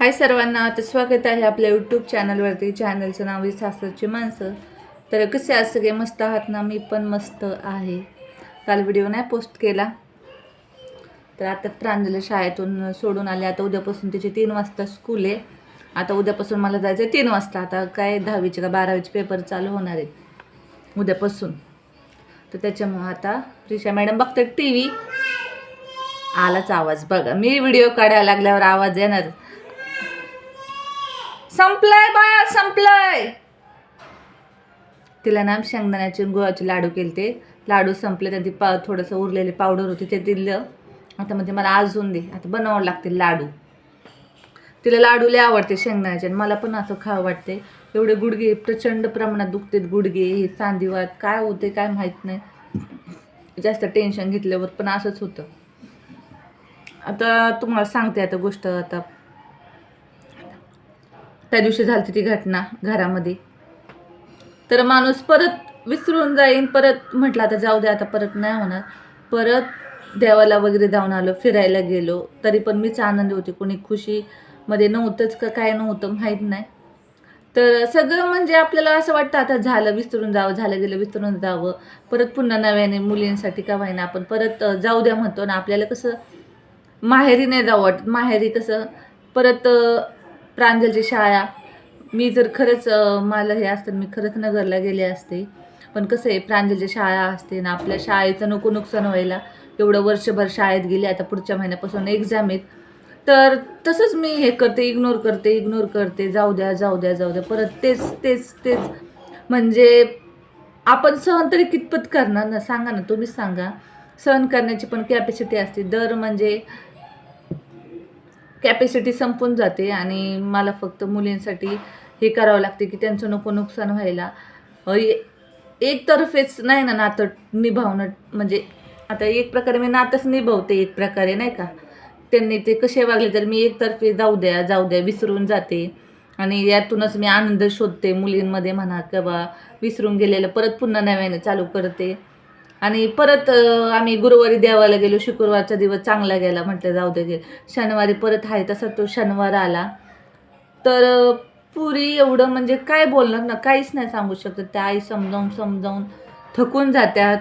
हाय सर्वांना आता स्वागत आहे आपल्या यूट्यूब चॅनलवरती चॅनलचं नाव आहे सासरची माणसं. तर कसे आज सगळे? मस्त आहात ना? मी पण मस्त आहे. काल व्हिडिओ नाही पोस्ट केला. तर आता प्रांजली शाळेतून सोडून आले. आता उद्यापासून तिचे तीन वाजता स्कूल आहे. आता उद्यापासून मला जायचं आहे तीन वाजता. आता काय दहावीचे का बारावीचे पेपर चालू होणार आहेत. उद्यापासून. तर त्याच्यामुळं आता प्रिशा मॅडम बघतात टी व्ही आलाच आवाज. बघा मी व्हिडिओ काढायला लागल्यावर आवाज येणार. संपलंय बाळ संपलंय. तिला ना शेंगदाण्याचे गुळाचे लाडू केले ते लाडू संपले त्यांनी पा थोडंसं उरलेले पावडर होते ते दिलं. आता म्हणजे मला अजून दे आता बनवावं लागतील लाडू. तिला लाडू लय आवडते शेंगदाण्याचे आणि मला पण असं खावं वाटते. एवढे गुडघे प्रचंड प्रमाणात दुखतात गुडघे हे सांधीवात काय होते काय माहीत नाही. जास्त टेन्शन घेतल्यावर पण असंच होतं. आता तुम्हाला सांगते आता गोष्ट आता त्या दिवशी झाली ती घटना घरामध्ये. तर माणूस परत विसरून जाईन परत म्हटलं आता जाऊ दे आता परत नाही होणार. परत देवाला वगैरे जाऊन आलो फिरायला गेलो. तरी पण मीच आनंदी होते. कोणी खुशीमध्ये नव्हतंच का काय नव्हतं माहीत नाही. तर सगळं म्हणजे आपल्याला असं वाटतं आता झालं विसरून जावं झालं गेलं विसरून जावं. परत पुन्हा नव्याने मुलींसाठी का व्हायना आपण. परत जाऊ द्या म्हणतो ना आपल्याला कसं माहेरी नाही जावं वाटत. माहेरी कसं परत प्रांजलची शाळा. मी जर खरंच मला हे असतं मी खरंच नगरला गेले असते. पण कसं आहे प्रांजलची शाळा असते ना आपल्या शाळेचं नको नुकसान व्हायला एवढं वर्षभर शाळेत गेले आता पुढच्या महिन्यापासून एक्झाम आहेत. तर तसंच मी हे करते इग्नोर करते इग्नोर करते. जाऊ द्या जाऊ द्या जाऊ द्या. परत तेच तेच तेच. म्हणजे आपण सहन तरी कितपत करणार ना? सांगा ना तुम्हीच सांगा. सहन करण्याची पण कॅपॅसिटी असते. दर म्हणजे कॅपॅसिटी संपून जाते आणि मला फक्त मुलींसाठी हे करावं लागते की त्यांचं नको नुकसान व्हायला. ए- एकतर्फेच नाही ना नातं निभावणं म्हणजे आता एक प्रकारे मी नातंच निभावते एक प्रकारे नाही का? त्यांनी ते कसे वागले तर मी एकतर्फे जाऊ द्या जाऊ द्या विसरून जाते. आणि यातूनच मी आनंद शोधते मुलींमध्ये म्हणा किंवा विसरून गेलेलं परत पुन्हा नव्याने चालू करते. आणि परत आम्ही गुरुवारी देवाला गेलो शुक्रवारचा दिवस चांगला गेला म्हटलं जाऊ दे गे शनिवारी परत आहे तसा तो शनिवार आला. तर पुरी एवढं म्हणजे काय बोलणार ना काहीच नाही सांगू शकत. त्या आई समजावून समजावून थकून जात्यात.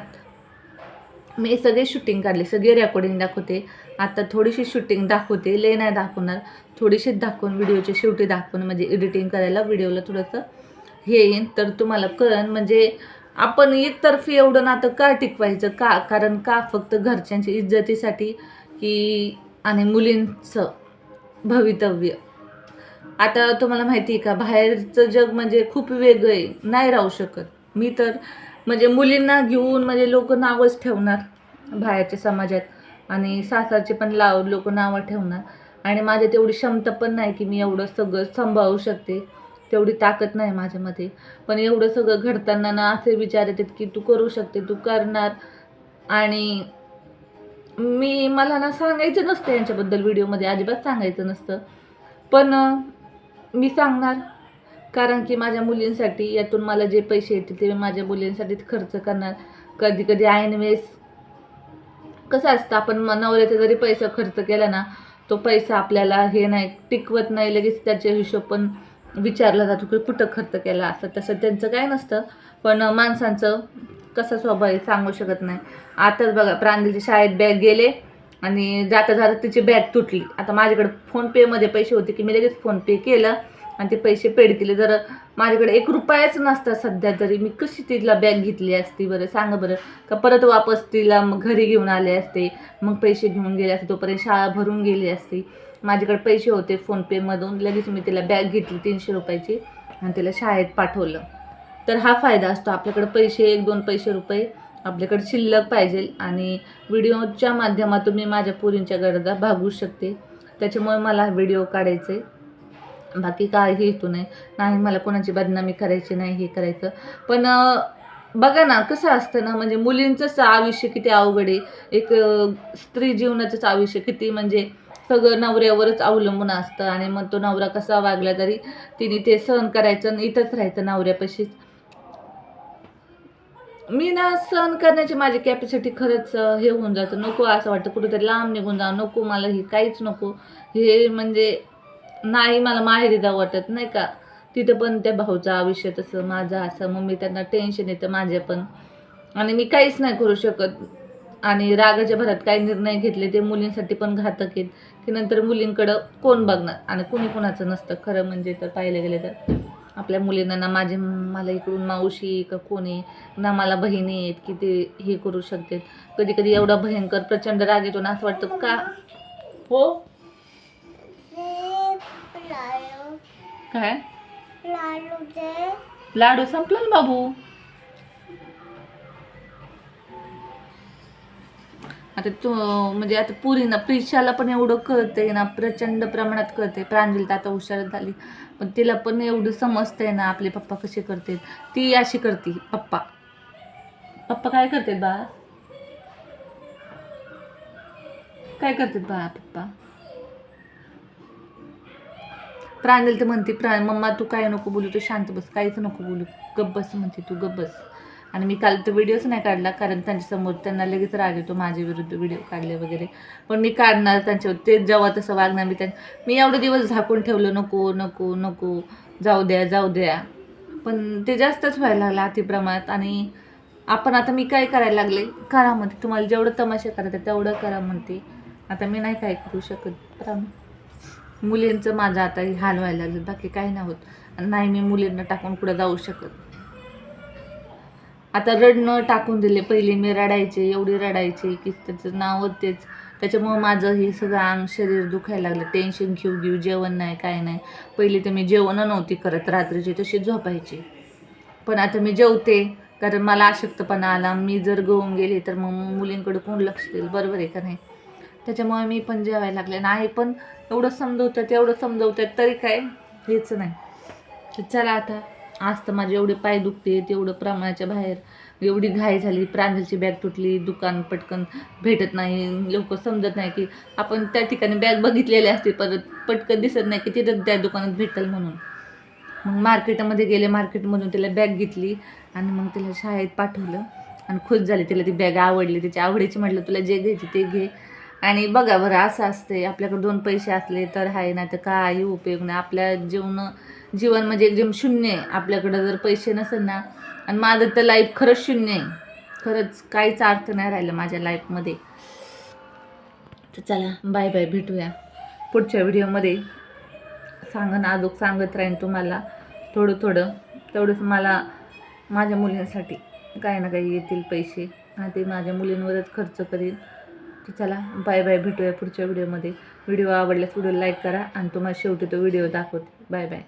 मी सगळे शूटिंग काढले सगळे रेकॉर्डिंग दाखवते. आता थोडीशी शूटिंग दाखवते ले नाही दाखवणार. थोडीशीच दाखवून व्हिडिओची शेवटी दाखवून म्हणजे एडिटिंग करायला व्हिडिओला थोडंसं हे येईन. तर तुम्हाला कळण म्हणजे आपण एकतर्फी एवढं नातं का टिकवायचं? का? कारण का फक्त घरच्यांची इज्जतीसाठी की आणि मुलींचं भवितव्य? आता तुम्हाला माहिती आहे का? बाहेरचं जग म्हणजे खूप वेगळं आहे. नाही राहू शकत. मी तर म्हणजे मुलींना घेऊन म्हणजे लोक नावच ठेवणार बाहेरच्या समाजात. आणि सासरचे पण लाव लोक नावं ठेवणार. आणि माझ्या तेवढी क्षमता पण नाही की मी एवढं सगळं सांभाळू शकते. तेवढी ताकद नाही माझ्यामध्ये. पण एवढं सगळं घडताना ना असे विचार येतात की तू करू शकते तू करणार. आणि मी मला ना सांगायचं नसतं यांच्याबद्दल व्हिडिओमध्ये अजिबात सांगायचं नसतं. पण मी सांगणार. कारण की माझ्या मुलींसाठी यातून मला जे पैसे येतील ते मी माझ्या मुलींसाठीच खर्च करणार. कधी कधी ऐनवेळेस कसं असतं आपण म- नवऱ्याचा जरी पैसा खर्च केला ना तो पैसा आपल्याला हे नाही टिकवत नाही लगेच त्याचे हिशोब पण विचारला जातो की कुठं खर्च केला असं तसं त्यांचं काय नसतं. पण माणसांचं कसा स्वभाव आहे सांगू शकत नाही. आताच बघा प्रांजलीच्या शाळेत बॅग गेले आणि जाता जाता तिची बॅग तुटली. आता माझ्याकडे फोनपेमध्ये पैसे होते की मी लगेच फोनपे केलं आणि ते पैसे पेड केले. जर माझ्याकडे एक रुपयाच नसता सध्या तरी. मी कशी तिला बॅग घेतली असती बरं? सांगा बरं. का परत वापस तिला मग घरी घेऊन आले असते मग पैसे घेऊन गेले असते तोपर्यंत शाळा भरून गेली असती. माझ्याकडे पैसे होते फोनपेमधून लगेच मी तिला बॅग घेतली तीनशे रुपयाची आणि तिला शाळेत पाठवलं. तर हा फायदा असतो. आपल्याकडे पैसे एक दोन पैसे रुपये आपल्याकडे शिल्लक पाहिजे आणि व्हिडिओच्या माध्यमातून मी माझ्या पुरींच्या गरजा भागवू शकते. त्याच्यामुळे मला व्हिडिओ काढायचे. बाकी काही हेतू नाही. नाही मला कोणाची बदनामी करायची नाही हे करायचं. पण बघा ना कसं असतं ना म्हणजे मुलींचंच आयुष्य किती अवघड आहे. एक स्त्री जीवनाचंच आयुष्य किती म्हणजे सगळं नवऱ्यावरच अवलंबून असतं आणि मग तो नवरा कसा वागला तरी तिने ते सहन करायचं आणि इथंच राहायचं नवऱ्यापाशीच. मी ना सहन करण्याची माझी कॅपॅसिटी खरंच हे होऊन जातं. नको असं वाटतं कुठेतरी लांब निघून जा नको मला हे काहीच नको. हे म्हणजे नाही मला माहेरी जाऊ वाटत नाही का? तिथं पण त्या भाऊचं आयुष्य तसं माझं असं. मग मी त्यांना टेन्शन येतं माझे पण. आणि मी काहीच नाही करू शकत. आणि रागाच्या भरात काही निर्णय घेतले ते मुलींसाठी पण घातक आहेत. की नंतर मुलींकडं कोण बघणार? आणि कुणी कुणाचं नसतं. खरं म्हणजे तर पाहिलं गेलं तर आपल्या मुलींना ना माझे मला इकडून मावशी का कोणी ना मला बहिणी आहेत की ते हे करू शकते कधी कधी एवढा भयंकर प्रचंड राग येतो ना असं वाटतं का? हो? काय? लाडू संपला ना बाबू? आता तू म्हणजे आता पुरीना प्रिशाला पण एवढं कळतंय ना प्रचंड प्रमाणात कळते प्रांजली तर आता हुशार झाली. पण तिला पण एवढं समजतंय ना आपले पप्पा कसे करतात. ती अशी करते पप्पा. पप्पा काय करतात बा? काय करतात बा पप्पा? प्रांजल तर म्हणते प्रा मम्मा तू काय नको बोलू तू शांत बस काहीच नको बोलू गप्प बस म्हणते तू गब्बस आणि मी काल तर व्हिडिओच नाही काढला कारण त्यांच्यासमोर त्यांना लगेच राग येतो माझ्या विरुद्ध व्हिडिओ काढले वगैरे. पण मी काढणार त्यांच्यावर ते जेव्हा तसं वागणार मी त्यां मी एवढे दिवस झाकून ठेवलं नको नको नको जाऊ द्या जाऊ द्या. पण ते जास्तच व्हायला लागलं अतिप्रमाणात आणि आपण आता मी काय करायला लागले? करा म्हणते तुम्हाला जेवढं तमाशा करायचं तेवढं करा म्हणते. आता मी नाही काय करू शकत. प्रमाण मुलींचं माझं आता हाल व्हायला लागलं बाकी काही नाही होत. नाही मी मुलींना टाकून कुठं जाऊ शकत. आता रडणं टाकून दिले पहिले मी रडायचे एवढी रडायचे की त्याचं नाव तेच. त्याच्यामुळं माझं हे सगळं अंग शरीर दुखायला लागलं. टेन्शन घेऊ घेऊ जेवण नाही काय नाही. पहिले तर मी जेवण नव्हती करत रात्रीची तशी झोपायची. पण आता मी जेवते कारण मला अशक्तपणा आला. मी जर गळून गेले तर मग मुलींकडे कोण लक्ष देईल? बरोबर आहे का नाही? त्याच्यामुळे मी पण जेवायला लागले. नाही पण एवढं समजवतात एवढं समजवतात तरी काय? हेच नाही. तर चला आता. आज तर माझे एवढे पाय दुखते तेवढं प्रमाणाच्या बाहेर. एवढी घाई झाली प्रांजलची बॅग तुटली दुकान पटकन भेटत नाही. लोक समजत नाही की आपण त्या ठिकाणी बॅग बघितलेली असते परत पटकन दिसत नाही की तिथं त्या दुकानात भेटेल म्हणून. मग मार्केटमध्ये गेले मार्केटमधून तिला बॅग घेतली आणि मग तिला शाळेत पाठवलं. आणि खुश झाली तिला ती बॅग आवडली. तिची आवडीची म्हटलं तुला जे घ्यायची ते घे. आणि बघा बरं असं असते आपल्याकडे दोन पैसे असले तर आहे ना तर काही उपयोग नाही. आपल्या जीवन जीवन म्हणजे एकदम शून्य आहे. आपल्याकडं जर पैसे नसेल ना आणि माझं तर लाईफ खरंच शून्य आहे. खरंच काहीच अर्थ नाही राहिला माझ्या लाईफमध्ये तर चला बाय बाय भेटूया. पुढच्या व्हिडिओमध्ये सांगन आजूक सांगत राहीन तुम्हाला. थोडं थोडं. तेवढंच मला माझ्या मुलींसाठी काही ना काही येतील पैसे. आणि ते माझ्या मुलींवरच खर्च करीन. तर चला बाय बाय भेटूया पुढच्या व्हिडिओमध्ये. व्हिडिओ आवडल्यास व्हिडिओ लाईक करा आणि तुम्हाला शेवटी तो व्हिडिओ दाखवते. Bye bye.